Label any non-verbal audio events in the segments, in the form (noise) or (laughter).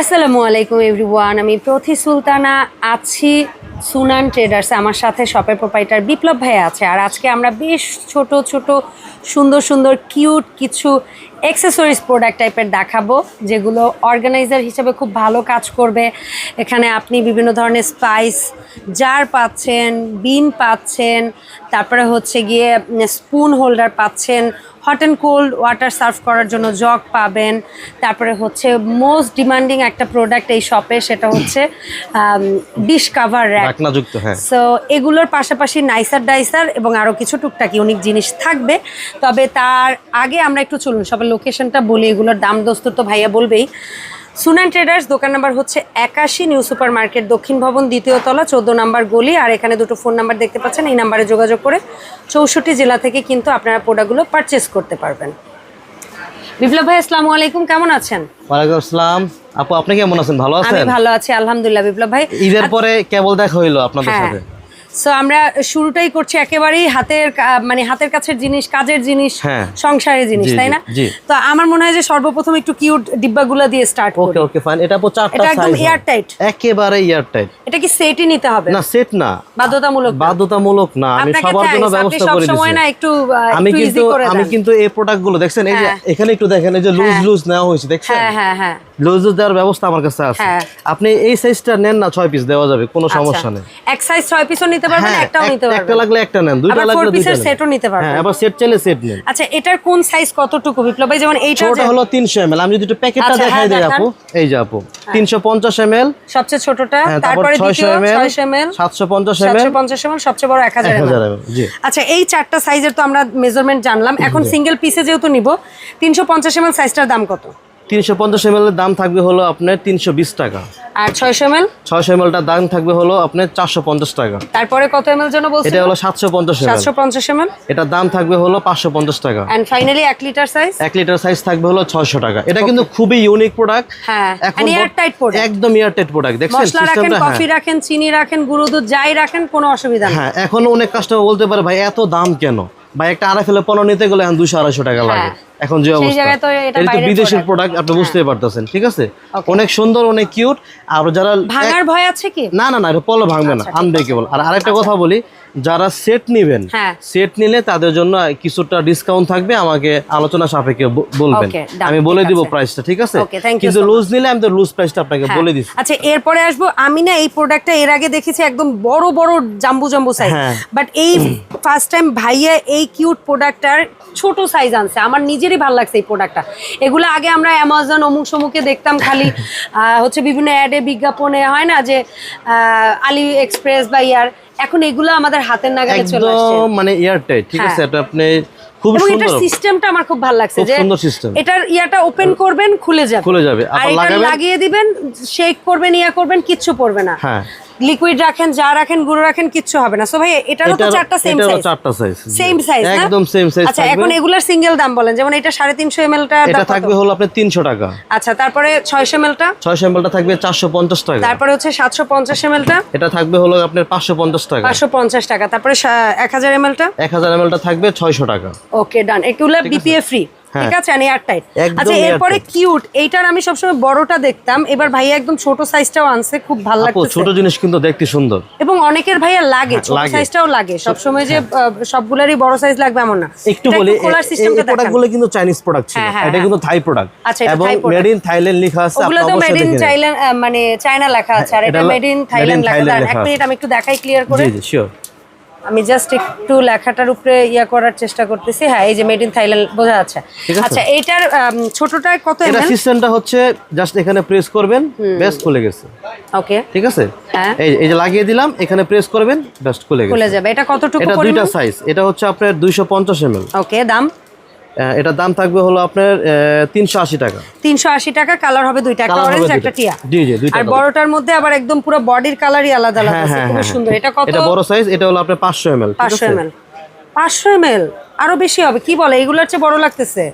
আসসালামু আলাইকুম, এভরিওয়ান। আমি প্রথি সুলতানা, আছি সুনান ট্রেডার্স, আমার সাথে শপের প্রোপাইটার বিপ্লব ভাই আছে। আর আজকে আমরা বেশ ছোট ছোট, সুন্দর সুন্দর, কিউট কিছু অ্যাক্সেসরিজ প্রোডাক্ট টাইপের দেখাবো যেগুলো অর্গানাইজার হিসেবে খুব ভালো কাজ করবে। এখানে আপনি বিভিন্ন ধরনের স্পাইস জার পাচ্ছেন বিন পাচ্ছেন তারপরে হচ্ছে গিয়ে স্পুন হোল্ডার পাচ্ছেন hot and cold water serve করার জন্য জগ পাবেন। তারপরে হচ্ছে মোস্ট ডিমান্ডিং একটা প্রোডাক্ট এই শপে সেটা হচ্ছে ডিশ কাভার র্যাক হ্যাঁ। সো এগুলোর পাশাপাশি নাইসার ডাইসার এবং আরও কিছু টুকটাকি ইউনিক জিনিস থাকবে। তবে তার আগে আমরা একটু চলুন সবার লোকেশনটা বলি এগুলোর দাম দোস্ত তো ভাইয়া বলবেই। সুনান ট্রেডার্স দোকান নাম্বার হচ্ছে একাশি নিউ সুপার মার্কেট দক্ষিণ ভবন দ্বিতীয় তলা চোদ্দ নাম্বার গলি আর এখানে দুটো ফোন নাম্বার দেখতে পাচ্ছেন এই নাম্বারে যোগাযোগ করে চৌষট্টি জেলা থেকে কিন্তু আপনারা প্রোডাক্টগুলো পারচেস করতে পারবেন। বিপ্লব ভাই আসসালামু আলাইকুম কেমন আছেন? ওয়ালাইকুম আসসালাম। আপু আপনি কেমন আছেন? ভালো আমি আছেন? ভালো আছি আলহামদুলিল্লাহ বিপ্লব ভাই। ঈদের পরে কেবল দেখা হইল আপনাদের হ্যাঁ সাথে। সো আমরা শুরুটাই করছি একেবারেই হাতের মানে হাতের কাছের জিনিস কাজের জিনিস হ্যাঁ। সংসারের জিনিস তাই না? তো আমার মনে হয় যে সর্বপ্রথম একটু কিউট ডিব্বাগুলো দিয়ে স্টার্ট ওকে ওকে ফাইন এটা আপু চারটা এটা একদম সাইজ এয়ারটাইট একেবারে এয়ারটাইট এটা কি সেটই নিতে হবে? না সেট না। বাধ্যতামূলক বাধ্যতামূলক না। আমি সবার জন্য ব্যবস্থা করে সবসময় দিচ্ছি না একটু আমি কিন্তু আমি কিন্তু এই প্রোডাক্টগুলো দেখছেন? এই যে হ্যাঁ। এখানে একটু দেখেন এই যে লুজ হ্যাঁ। লুজ নেওয়া হয়েছে দেখছেন? হ্যাঁ হ্যাঁ হ্যাঁ। লুজ লুজ দেওয়ার ব্যবস্থা আমার কাছে আছে। হ্যাঁ। আপনি এই সাইজটা নেন না ছয় পিস দেওয়া যাবে কোনো সমস্যা আচ্ছা। নেই। এক সাইজ ছয় পিসও নিতে পারবেন হ্যাঁ একটাও এক- নিতে একটা লাগলে একটা নেন দুইটা লাগলে দুইটা piece-এর সেটও নিতে পারবেন। হ্যাঁ আবার সেট চাইলে সেট নেন। আচ্ছা এটার কোন সাইজ কতটুকু? বিপ্লব ভাই যেমন এইটা ছোট হলো তিনশো এম আমি যদি একটু প্যাকেটটা আচ্ছা, দেখাই হ্যাঁ, দিই। আপু। এই যে আপু তিনশো পঞ্চাশ এম সবচেয়ে ছোটটা হ্যাঁ, তারপরে 600 দ্বিতীয় ml, 600 ml 750 ml, 750 ml সবচেয়ে বড় 1000 এক হাজার ml জি। আচ্ছা এই চারটা সাইজের তো আমরা মেজারমেন্ট জানলাম। এখন সিঙ্গেল পিসে যেহেতু নিব তিনশো পঞ্চাশ এম সাইজটার দাম কত? তিনশো পঞ্চাশ এম এর দাম থাকবে হলো আপনার তিনশো বিশ টাকা। আর ছয়শো এম ছয়শো এম এলটার দাম থাকবে হলো আপনার চারশো পঞ্চাশ টাকা। তারপরে কত এম এল জন্য বলছেন? এটা হলো সাতশো পঞ্চাশ সাতশো পঞ্চাশ এম এল এটার দাম থাকবে হলো পাঁচশো পঞ্চাশ টাকা। অ্যান্ড ফাইনালি এক লিটার সাইজ এক লিটার সাইজ থাকবে হলো ছয়শো টাকা। এটা কিন্তু খুবই ইউনিক প্রোডাক্ট হ্যাঁ, and airtight product। একদম এয়ারটাইট প্রোডাক্ট দেখছেন মশলা রাখেন হ্যাঁ। কফি রাখেন চিনি রাখেন গুঁড়ো দুধ যাই রাখেন কোনো অসুবিধা নেই। হ্যাঁ এখন অনেক কাস্টমার বলতে পারে ভাই এত দাম কেন? ভাই একটা আড়াই ফেলে পনেরো নিতে গেলে এখন দুশো আড়াইশো টাকা লাগে। এখন যে অবস্থা। এটা এটা তো বিদেশের প্রোডাক্ট আপনি বুঝতেই পারতেছেন ঠিক আছে? অনেক সুন্দর অনেক কিউট আর যারা ভাঙার ভয় আছে কি? না না না এটা পলো ভাঙবে না আনব্রেকেবল আর আরেকটা কথা বলি যারা সেট নেবেন হ্যাঁ। সেট নিলে তাদের জন্য কিছুটা ডিসকাউন্ট থাকবে আমাকে আলোচনা সাপেক্ষে বলবেন। আমি বলে দিব। প্রাইসটা ঠিক আছে? কিন্তু লুজ নিলে আমি তো লুজ প্রাইসটা আপনাকে হ্যাঁ। বলে দিচ্ছি আচ্ছা এরপরে আসব আমি না এই প্রোডাক্টটা এর আগে দেখেছি একদম বড় বড় জাম্বু জাম্বু সাইজ হ্যাঁ। বাট এই (clears throat) ফার্স্ট টাইম ভাইয়া এই কিউট প্রোডাক্টটার ছোট সাইজ আনছে। আমার নিজেরই ভালো লাগছে এই প্রোডাক্টটা এগুলো আগে আমরা অ্যামাজন অমুক সমুকে দেখতাম খালি (laughs) হচ্ছে বিভিন্ন অ্যাডে বিজ্ঞাপনে হয় না যে আলি এক্সপ্রেস বা ইয়ার এখন এগুলো আমাদের হাতের নাগালে চলে আসছে। মানে এয়ারটাইট ঠিক আছে হ্যাঁ। এটা আপনি খুব এটার সুন্দর। সিস্টেমটা আমার খুব ভালো লাগছে যে সুন্দর system। এটার ইয়াটা ওপেন করবেন খুলে যাবে। খুলে যাবে। আর লাগিয়ে দিবেন শেক করবেন ইয়া করবেন কিচ্ছু পড়বে না। হ্যাঁ। লিকুইড রাখেন যা রাখেন গুঁড়ো রাখেন কিচ্ছু হবে না। সো ভাই এটারও তো চারটা সেম সাইজ চারটা সাইজ সেম সাইজ একদম সেম সাইজ আচ্ছা এখন এগুলার সিঙ্গেল দাম বলেন যেমন এটা সাড়ে তিনশো এম এলটা এটা থাকবে হলো আপনার তিনশো টাকা। আচ্ছা তারপরে ছয়শো টা? এলটা ছয়শো এমএলটা থাকবে চারশো পঞ্চাশ টাকা। তারপরে হচ্ছে সাতশো পঞ্চাশ এম এলটা এটা থাকবে হলো আপনার পাঁচশো পঞ্চাশ টাকা। পাঁচশো পঞ্চাশ টাকা। তারপরে এক হাজার এম এলটা এক হাজার এমএলটা থাকবে ছয়শো টাকা। ওকে ডান এগুলো বিপিএ ফ্রি। ঠিক আছে? আর এয়ার টাইট আচ্ছা এরপরে কিউট এইটার আমি সবসময় বড়টা দেখতাম। এবার ভাইয়া একদম ছোট সাইজটাও আনছে খুব ভালো লাগছে ছোট জিনিস কিন্তু দেখতে সুন্দর। এবং অনেকের ভাইয়া লাগে ছোট সাইজটাও লাগে। সবসময় যে আহ, সবগুলারই বড় সাইজ লাগবে এমন না। একটু বলি এই প্রোডাক্টগুলো কিন্তু চাইনিজ প্রোডাক্ট ছিল। হ্যাঁ, হ্যাঁ, এটা হ্যাঁ। কিন্তু থাই প্রোডাক্ট আচ্ছা, এবং মেড ইন থাইল্যান্ড লেখা আছে ওগুলো তো অবশ্যই মেড ইন। চাইল্যান্ড মানে চায়না লেখা আছে। আর হ্যাঁ, এটা মেড ইন থাইল্যান্ড লেখা। আছে। এক মিনিট আমি একটু দেখাই ক্লিয়ার করে। জি জি শিওর আমি জাস্ট একটু লেখাটার উপরে ইয়া করার চেষ্টা করতেছি। হ্যাঁ এই যে মেড ইন থাইল্যান্ড বোঝা যাচ্ছে। আচ্ছা এটার ছোটটায় কত এটা এমএল সিস্টেমটা হচ্ছে জাস্ট এখানে প্রেস করবেন বেস্ট খুলে গেছে। ওকে ঠিক আছে? হ্যাঁ। এই এই যে লাগিয়ে দিলাম এখানে প্রেস করবেন ব্যাস খুলে গেছে। খুলে যাবে। এটা কতটুকু এটা দুইটা সাইজ এটা হচ্ছে আপনার দুইশো পঞ্চাশ এমএল ওকে দাম? এটার দাম থাকবে হলো আপনার তিনশো আশি টাকা। তিনশো আশি টাকা কালার হবে দুইটা একটা অরেঞ্জ একটা টিয়া। জি, জি, দুইটা আর বড়টার মধ্যে আবার একদম পুরো বডির কালারই আলাদা আলাদা হ্যাঁ আছে হ্যাঁ খুব হ্যাঁ সুন্দর। এটা কত? এটা বড় সাইজ এটা হলো আপনার পাঁচশো এমএল পাঁচশো এম এল পাঁচশো এম এল আরও বেশি হবে কি বলে? এগুলোর চেয়ে বড় লাগতেছে।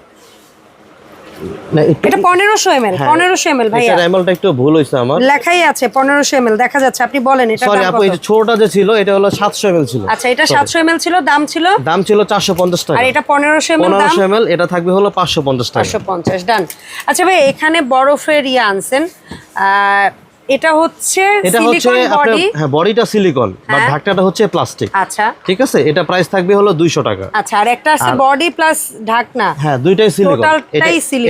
এটা পনেরোশো এম এল হ্যাঁ। পনেরোশো এম এল ভাইয়া। এটার এমএলটা একটু ভুল আমার। লেখাই আছে পনেরোশো এম দেখা যাচ্ছে আপনি বলেন এটা সরি আপু এই যে ছোটটা যে ছিল এটা হলো সাতশো এমএল ছিল। আচ্ছা এটা সাতশো এম এল ছিল দাম ছিল? দাম ছিল চারশো পঞ্চাশ টাকা। আর এটা পনেরোশো এম এল দাম? পনেরোশো এমএল এটা থাকবে হলো পাঁচশো পঞ্চাশ টাকা। পাঁচশো পঞ্চাশ ডান আচ্ছা ভাই এখানে বরফের ইয়ে আনছেন এটা হচ্ছে এটা হচ্ছে হ্যাঁ বডিটা সিলিকন বাট হ্যাঁ। ঢাকনাটা হচ্ছে প্লাস্টিক আচ্ছা। ঠিক আছে? এটা প্রাইস থাকবে হলো দুইশো টাকা। আচ্ছা আর একটা আছে বডি প্লাস ঢাকনা। হ্যাঁ দুইটাই সিলিকন।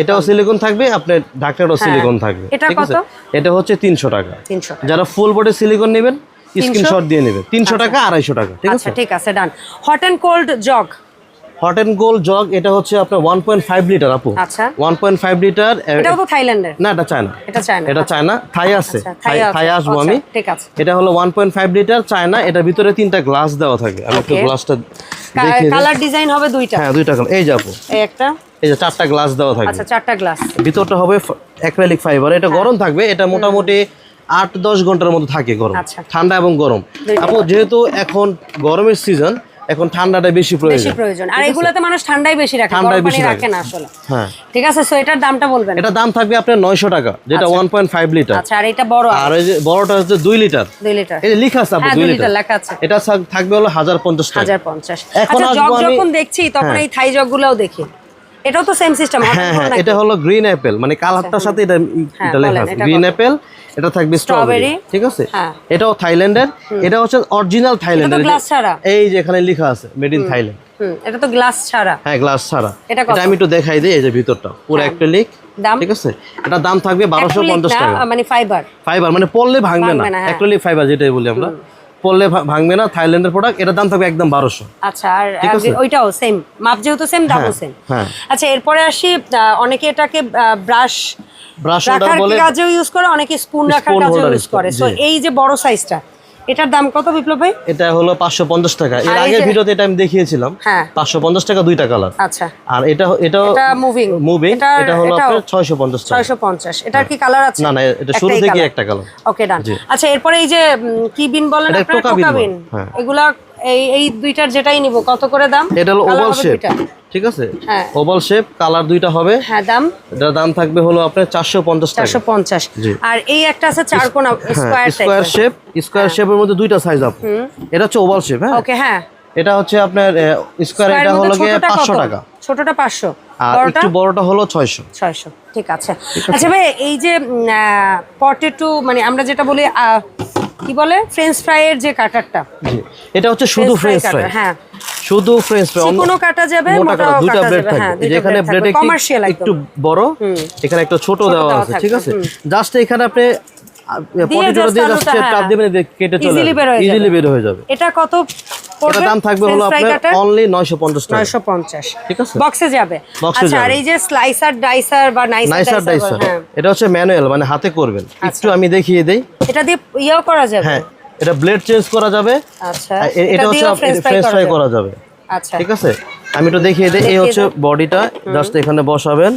এটাও সিলিকন থাকবে আপনার ঢাকনাটাও হ্যাঁ। সিলিকন থাকবে। এটা কত? এটা হচ্ছে তিনশো টাকা। তিনশো যারা ফুল বডি সিলিকন নেবেন স্ক্রিনশট দিয়ে নেবে তিনশো টাকা আড়াইশো টাকা। ঠিক আচ্ছা আছে? ঠিক আছে done hot and cold jug hot and cold jug এটা হচ্ছে আপনার ওয়ান পয়েন্ট ফাইভ লিটার আপু। আচ্ছা। ওয়ান পয়েন্ট ফাইভ লিটার এটাও তো থাইল্যান্ডের? না এটা চায়না। এটা চায়না এটা চায়না। থাই আছে। আচ্ছা, থাই থাই আসব আচ্ছা, আমি। ঠিক আছে। এটা হলো one point five litre China. এটা ভিতরে তিনটা গ্লাস দেওয়া থাকে। আমি একটু গ্লাসটা দেখিয়ে দিই। কালার ডিজাইন হবে দুইটা। হ্যাঁ দুইটা কালার এই যাব এই একটা। এই যে চারটা গ্লাস দেওয়া থাকবে আচ্ছা চারটা গ্লাস ভিতরটা হবে অ্যাক্রেলিক ফাইবার এটা গরম থাকবে। এটা মোটামুটি আট দশ ঘণ্টার মতো থাকে গরম। আচ্ছা। ঠান্ডা এবং গরম। আপু যেহেতু এখন গরমের সিজন এখন ঠান্ডাটা বেশি প্রয়োজন। বেশি প্রয়োজন। আর এগুলোতে মানুষ ঠান্ডাই বেশি রাখে পানি বেশি রাখে। না আসলে। হ্যাঁ। ঠিক আছে? সো এটার দামটা বলবেন। এটা দাম থাকবে আপনার নয়শো টাকা যেটা ওয়ান পয়েন্ট ফাইভ লিটার আচ্ছা আর এটা বড় আর ওই যে বড়টা হচ্ছে দুই লিটার দুই লিটার এই যে লিখা আছে আপু হ্যাঁ দুই দুই লিটার লিটার লেখা আছে। এটা থাকবে হলো হাজার পঞ্চাশ টাকা। হাজার পঞ্চাশ। এখন আচ্ছা যখন দেখছি তখন হ্যাঁ। এই থাই জগ গুলাও দেখি। এটাও তো সেম সিস্টেম হ্যাঁ হ্যাঁ এটা হলো গ্রিন অ্যাপেল মানে কালারটার সাথে এটা হ্যাঁ, এটা লেখা আছে। গ্রিন অ্যাপেল এটা থাকবে স্ট্রবেরি ঠিক আছে? হ্যাঁ। এটাও থাইল্যান্ডের এটা হচ্ছে অরিজিনাল থাইল্যান্ডের গ্লাস ছাড়া। এই যে এখানে লেখা আছে মেড ইন থাইল্যান্ড হুম এটা তো গ্লাস ছাড়া। হ্যাঁ গ্লাস ছাড়া। এটা আমি একটু দেখাই দিই এই যে ভিতরটা। পুরো অ্যাক্রিলিক দাম? ঠিক আছে? এটা দাম থাকবে বারোশো Acrylic পঞ্চাশ না, টাকা। মানে ফাইবার ফাইবার মানে পড়লে ভাঙবে না। অ্যাক্রিলিক ফাইবার যেটাই বলি আমরা। পড়লে ভাঙবে না থাইল্যান্ডের প্রোডাক্ট এটার দাম থাকবে একদম বারোশো আচ্ছা আর ওইটাও সেম মাপ যেহেতু সেম দামও সেম হ্যাঁ। আচ্ছা এরপরে আসি অনেকে এটাকে ব্রাশ ব্রাশ রাখার কাজেও ইউজ করে অনেকে স্পুন রাখার কাজেও ইউজ করে। সো এই যে বড় সাইজটা এটার দাম কত বিপ্লব ভাই? এটা হলো পাঁচশো পঞ্চাশ টাকা। এর আগের ভিডিওতে এটা আমি দেখিয়েছিলাম। হ্যাঁ। পাঁচশো পঞ্চাশ টাকা দুইটা কালার। আচ্ছা। আর এটা এটা মুভিং মুভিং এটা হলো আপনার ছয়শো পঞ্চাশ টাকা। ছয়শো পঞ্চাশ। এটার কি কালার আছে? না না এটা শুরু থেকে একটা কালার। ওকে ডান আচ্ছা এরপরে এই যে কি বিন বলেন আপনারা টোকা বিন বিন হ্যাঁ। এগুলা এই এই দুইটার যেটাই নিব কত করে দাম? এটা হলো ওভাল শেপ ঠিক আছে? হ্যাঁ। ওভাল শেপ কালার দুইটা হবে। হ্যাঁ দাম? এটার দাম থাকবে হলো আপনার চারশো পঞ্চাশ টাকা। চারশো পঞ্চাশ। জি। আর এই একটা আছে চার কোণা স্কয়ার স্কোয়ার শেপ স্কোয়ার শেপের মধ্যে দুইটা সাইজ আপ এটা হচ্ছে ওভাল শেপ হ্যাঁ? ওকে হ্যাঁ। এটা হচ্ছে আপনার স্কোয়ার এটা হলো গিয়ে পাঁচশো টাকা। ছোটটা পাঁচশো। আর বড়টা? একটু বড়টা হলো ছয়শো। ছয়শো। ঠিক আছে। আচ্ছা ভাই এই যে পটেটো মানে আমরা যেটা বলি কি বলে? ফ্রেঞ্চ ফ্রাইয়ের যে কাটারটা। জি। এটা হচ্ছে শুধু ফ্রেঞ্চ ফ্রাই হ্যাঁ। শুধু ফ্রেঞ্চ ফ্রাই কোনো কাটা যাবে মোটা কাটা কাটা ব্লেড হ্যাঁ থাকবে যেখানে ব্লেড কমার্শিয়াল একটু বড় এখানে একটা ছোট দেওয়া আছে ঠিক আছে? জাস্ট এখানে আপনি হ্যাঁ। কেটে চলে ইজিলি বের যাবে। এটা কত এটা দাম থাকবে হলো আপনার অনলি 950 টাকা। নয়শো পঞ্চাশ। ঠিক আছে? বক্সে যাবে। আচ্ছা আর এই যে স্লাইসার ডাইসার বা নাইসার ডাইসার হ্যাঁ। এটা হচ্ছে ম্যানুয়াল মানে হাতে করবেন। আচ্ছা। একটু আমি দেখিয়ে দেই। এটা দিয়ে ইয়েও করা যাবে? হ্যাঁ এটা ব্লেড চেঞ্জ করা যাবে। আচ্ছা এটা হচ্ছে দিয়েও ফ্রেঞ্চ ফ্রাই করা যাবে। আচ্ছা। ঠিক আছে? আমি একটু দেখিয়ে দিই। এই হচ্ছে বডিটা জাস্ট এখানে বসাবেন।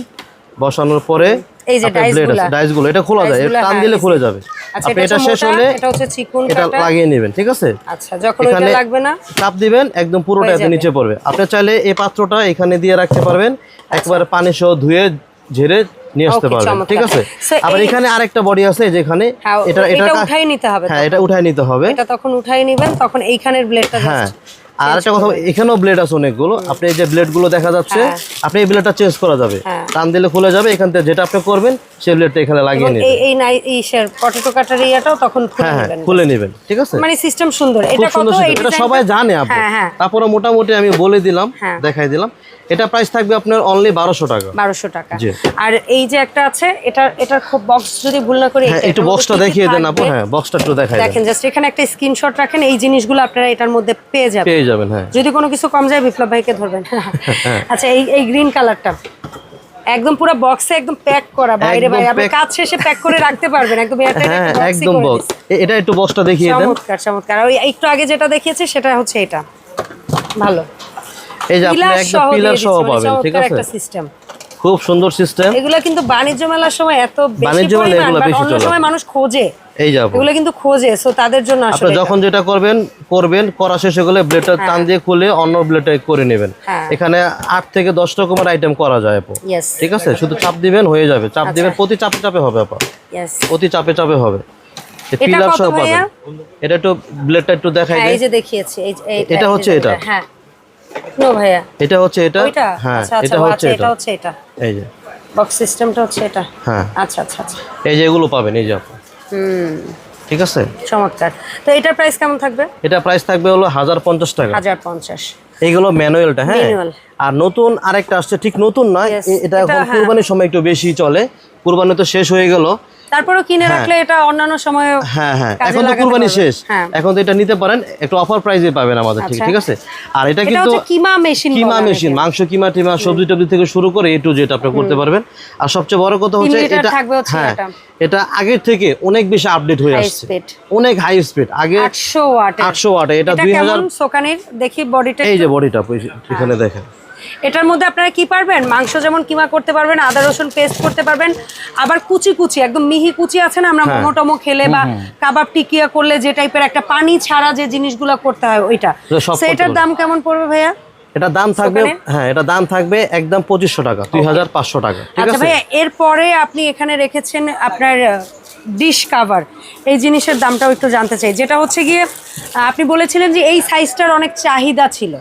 বসানোর পরে এই যে ডাইসগুলা। ডাইসগুলো এটা খোলা যায় টান হ্যাঁ, দিলে খুলে যাবে। আচ্ছা আপনি এটা এটা শেষ হলে এটা হচ্ছে চিকুন এটা লাগিয়ে নেবেন ঠিক আছে? আচ্ছা যখন এখানে লাগবে না? চাপ দিবেন একদম পুরোটা এতে। নিচে পড়বে। আপনি চাইলে এই পাত্রটা এখানে দিয়ে রাখতে পারবেন একবারে পানি সহ ধুয়ে ঝেড়ে নিয়ে আসতে পারবেন ঠিক আছে? আবার এখানে আরেকটা বডি আছে যেখানে হ্যাঁ এটা এটা এটা উঠাই নিতে হবে হ্যাঁ এটা উঠায় নিতে হবে। এটা তখন উঠাই নেবেন তখন এইখানের ব্লেডটা হ্যাঁ। আর একটা কথা এখানেও ব্লেড আছে অনেকগুলো। আপনি এই যে দেখা যাচ্ছে হ্যাঁ। আপনি এই ব্লেডটা চেঞ্জ করা যাবে। হ্যাঁ। টান দিলে খুলে যাবে এখান থেকে যেটা আপনি করবেন সেই ব্লেডটা এখানে লাগিয়ে নেবেন। এই এই নাই পটেটো কাটার ইয়াটাও তখন খুলে হ্যাঁ নেবেন। খুলে নেবেন ঠিক আছে? মানে সিস্টেম সুন্দর। এটা কত। এটা সবাই জানে আপনি তারপরে মোটামুটি আমি বলে দিলাম। দেখাই দিলাম। এটা প্রাইস থাকবে আপনার অনলি বারোশো টাকা। বারোশো টাকা। জি। আর এই যে একটা আছে এটা এটার খুব বক্স যদি ভুল না করি একটু বক্সটা দেখিয়ে দেন আপু? হ্যাঁ বক্সটা একটু দেখাই দেন। দেখেন জাস্ট এখানে একটা স্ক্রিনশট রাখেন এই জিনিসগুলো আপনারা এটার মধ্যে পেয়ে যাবেন। পেয়ে যাবেন হ্যাঁ। যদি কোনো কিছু কম যায় বিপ্লব ভাইকে ধরবেন। (laughs) আচ্ছা এই এই গ্রিন কালারটা একদম পুরো বক্সে একদম প্যাক করা বাইরে ভাই। আপনি কাজ শেষে প্যাক করে রাখতে পারবেন একদম (laughs) হ্যাঁ একদম বক্স এটা একটু বক্সটা দেখিয়ে দেন। চমৎকার চমৎকার। ওই একটু আগে যেটা দেখিয়েছি সেটা হচ্ছে এটা। ভালো। এই যে আপনি একদম পিলার সহ মানে পাবেন ঠিক আছে? একটা সিস্টেম খুব সুন্দর সিস্টেম এগুলো কিন্তু বাণিজ্য মেলার সময় এত বেশি বাণিজ্য পরিমাণ এগুলো বেশি চলে। সময় মানুষ খোঁজে। এই যাব এগুলো কিন্তু খোঁজে সো তাদের জন্য আসলে আপনি যখন যেটা করবেন করবেন করা শেষে গেলে ব্লেডটা টান দিয়ে খুলে অন্য ব্লেডটা করে নেবেন। হ্যাঁ। এখানে আট থেকে দশ রকমের আইটেম করা যায় আপু। ঠিক আছে? শুধু চাপ দিবেন হয়ে যাবে। চাপ আচ্ছা। দিবেন প্রতি চাপে চাপে হবে আপা। প্রতি চাপে চাপে হবে। এটা পিলার কত সহ ভাইয়া? পাবেন এটা একটু ব্লেডটা একটু দেখাই হ্যাঁ এই যে দেখিয়েছি। এই এটা হচ্ছে এটা? হ্যাঁ। নো ভাইয়া। এটা হচ্ছে এটা? হ্যাঁ আচ্ছা আচ্ছা এটা হচ্ছে আচ্ছা, এটা। হচ্ছে এটা। এই যে। বক্স সিস্টেমটা হচ্ছে এটা? হ্যাঁ। আচ্ছা আচ্ছা আচ্ছা। এই যে এগুলো পাবেন এই যে হুম। ঠিক আছে? চমৎকার। তো এটার প্রাইস কেমন থাকবে? এটা প্রাইস থাকবে হলো হাজার পঞ্চাশ টাকা। হাজার পঞ্চাশ এইগুলো ম্যানুয়ালটা হ্যাঁ? আর নতুন আরেকটা আসছে ঠিক নতুন নয় এটা এটা এখন হ্যাঁ। কুরবানির সময় একটু বেশি চলে। কুরবানি তো শেষ হয়ে গেল। তারপরেও কিনে রাখলে এটা অন্যান্য সময়ে হ্যাঁ হ্যাঁ। এখন তো কুরবানি শেষ। হ্যাঁ। এখন তো এটা নিতে পারেন একটু অফার প্রাইসে পাবেন আমাদের ঠিক আচ্ছা। ঠিক আছে? আর এটা কিন্তু কিমা মেশিন কিমা মেশিন মাংস কিমা টিমা সবজি টবজি থেকে শুরু করে এ টু জেড আপনি করতে পারবেন। আর সবচেয়ে বড় কথা হচ্ছে এটা থাকবে হচ্ছে হ্যাঁ এটা। এটা আগের থেকে অনেক বেশি আপডেট হয়ে আসছে। অনেক হাই স্পিড আগে আটশো ওয়াট আটশো ওয়াটে এটা এটা দুই হাজার সোকানির? দেখি বডিটা এই যে বডিটা এখানে দেখেন। এটার মধ্যে আপনারা কি পারবেন? মাংস যেমন কিমা করতে পারবেন আদা রসুন পেস্ট করতে পারবেন আবার কুচি কুচি একদম মিহি কুচি আছে না? আমরা হ্যাঁ। মোমো টমো খেলে বা কাবাব টিকিয়া করলে যে টাইপের একটা পানি ছাড়া যে জিনিসগুলো করতে হয় ওইটা। করতে দাম কেমন পড়বে ভাইয়া? এটা দাম থাকবে হ্যাঁ এটা দাম থাকবে একদম পঁচিশশো টাকা দুই হাজার পাঁচশো টাকা আচ্ছা ভাইয়া এরপরে আপনি এখানে রেখেছেন আপনার ডিশ কাভার এই জিনিসের দামটাও একটু জানতে চাই। যেটা হচ্ছে গিয়ে আপনি বলেছিলেন যে এই সাইজটার অনেক চাহিদা ছিল।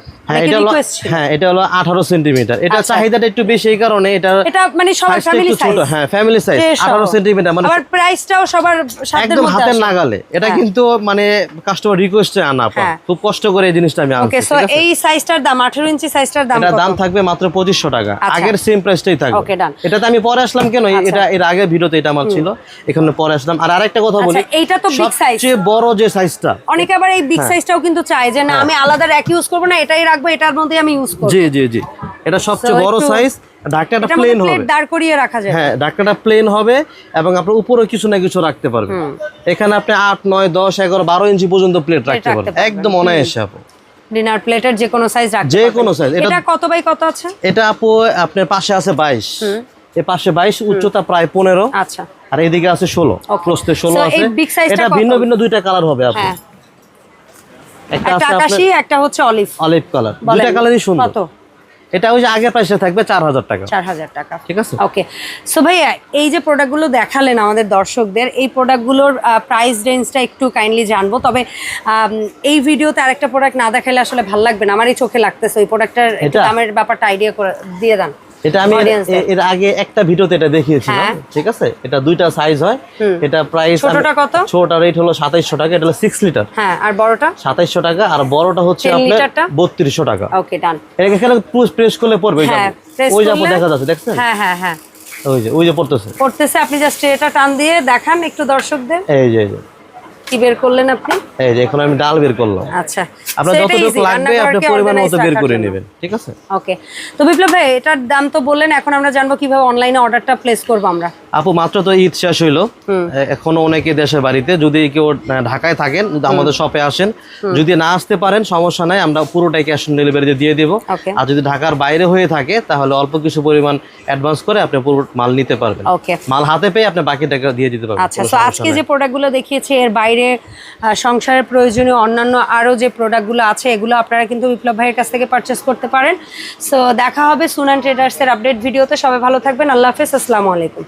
এটা হলো হ্যাঁ এটা হলো আঠারো সেন্টিমিটার। এটা। চাহিদাটা একটু বেশি এই কারণে এটা এটা মানে সবার ফ্যামিলি সাইজ হ্যাঁ ফ্যামিলি সাইজ আঠারো সেন্টিমিটার মানে আবার প্রাইসটাও সবার সাধ্যের একদম হাতের নাগালে। এটা কিন্তু মানে কাস্টমার রিকোয়েস্টে আনা হ্যাঁ। খুব কষ্ট করে এই জিনিসটা আমি আনছি ওকে সো এই সাইজটার দাম 18 ইঞ্চি সাইজটার দাম এটা দাম থাকবে মাত্র পঁচিশশো টাকা। আচ্ছা। আগের সেম প্রাইসটাই থাকবে. এটাতে আমি পরে আসলাম কেন? আচ্ছা। এটা এর আগের ভিডিওতে এটা আমার ছিল। এখানে পরে আসলাম। আর আরেকটা কথা বলি। আচ্ছা, তো big size। সবচেয়ে বড় যে সাইজটা অনেকে আবার এই বিগ সাইজটাও কিন্তু চায় যে না আমি আলাদা র্যাক ইউজ করব না এটাই রাখব। এটার মধ্যে আমি ইউজ করব। জি জি জি। এটা সবচেয়ে বড় সাইজ ঢাকনাটা প্লেন হবে। প্লেট দাঁড় করিয়ে রাখা যায় হ্যাঁ ঢাকনাটা প্লেন হবে এবং আপনার উপরে কিছু না কিছু রাখতে পারবেন। এখানে আপনি আট নয় দশ এগারো বারো ইঞ্চি পর্যন্ত প্লেট রাখতে পারবেন। একদম অনায়াসে আপু। ডিনার প্লেটের যে কোনো সাইজ রাখতে যে। কোনো size, এটা- কত বাই কত আছে? এটা আপু আপনার পাশে আছে বাইশ। এ পাশে বাইশ উচ্চতা প্রায় পনেরো। আচ্ছা। আর এদিকে আছে ষোলো। Okay. প্রস্তে ষোলো So, এই আছে। এটা ভিন্ন ভিন্ন দুইটা কালার হবে আপু। হ্যাঁ। একটা আকাশি একটা হচ্ছে অলিভ অলিভ কালার বলেন, দুইটা কালারই সুন্দর। কত? এটা ওই যে আগের প্রাইসে থাকবে চার হাজার টাকা। চার হাজার টাকা। ঠিক আছে? ওকে সো ভাইয়া এই যে প্রোডাক্টগুলো দেখালেন আমাদের দর্শকদের এই প্রোডাক্টগুলোর প্রাইস রেঞ্জটা একটু কাইন্ডলি জানব। তবে এই ভিডিওতে আরেকটা প্রোডাক্ট না দেখালে আসলে ভালো লাগবে না। আমারই চোখে লাগতেছে। ওই প্রোডাক্টটার? দামের ব্যাপারটা আইডিয়া করে দিয়ে দেন। এটা আমি এর- আগে একটা ভিডিওতে এটা দেখিয়েছিলাম হ্যাঁ। ঠিক আছে? এটা দুইটা সাইজ হয়। এটা প্রাইস ছোটটা কত? ছোটটা রেট হলো সাতাইশশো টাকা এটা হলো সিক্স লিটার হ্যাঁ আর বড়টা? সাতাইশশো টাকা আর বড়টা হচ্ছে 10 আপনার লিটারটা? বত্রিশশো টাকা। ওকে ডান এটা এখানে প্রেস করলে পড়বে ওই হ্যাঁ যাব ওই যাব দেখা যাচ্ছে দেখছেন? হ্যাঁ হ্যাঁ হ্যাঁ। ওই যে ওই যে পড়তেছে। পড়তেছে আপনি জাস্ট এটা টান দিয়ে দেখান একটু দর্শকদের। এই যে এই যে। কি বের করলেন আপনি? এই যে এখন আমি ডাল বের করলাম। আচ্ছা আপনার যতটুকু লাগবে আপনি পরিমাণ মতো বের করে নেবেন ঠিক আছে? ওকে তো বিপ্লব ভাই এটার দাম তো বললেন এখন আমরা জানব কীভাবে অনলাইনে অর্ডারটা প্লেস করব আমরা। আপু মাত্র তো ঈদ শেষ হইল। এখনও অনেকে দেশের বাড়িতে যদি কেউ ঢাকায় থাকেন আমাদের শপে আসেন যদি না আসতে পারেন সমস্যা নাই আমরা পুরোটাই ক্যাশ অন ডেলিভারি দিয়ে দিব। আর যদি ঢাকার বাইরে হয়ে থাকে তাহলে অল্প কিছু পরিমাণ অ্যাডভান্স করে আপনি পুরো মাল নিতে পারবেন। মাল হাতে পেয়ে আপনি বাকি টাকা দিয়ে দিতে পারবেন আচ্ছা আজকে। যে প্রোডাক্টগুলো দেখিয়েছি এর বাইরে সংসারের প্রয়োজনীয় অন্যান্য আরও যে প্রোডাক্টগুলো আছে, এগুলো আপনারা কিন্তু বিপ্লব ভাইয়ের কাছ থেকে পারচেস করতে পারেন। সো দেখা হবে সুনান ট্রেডার্সের আপডেট ভিডিওতে। সবাই ভালো থাকবেন। আল্লাহ হাফেজ। আসসালামু আলাইকুম।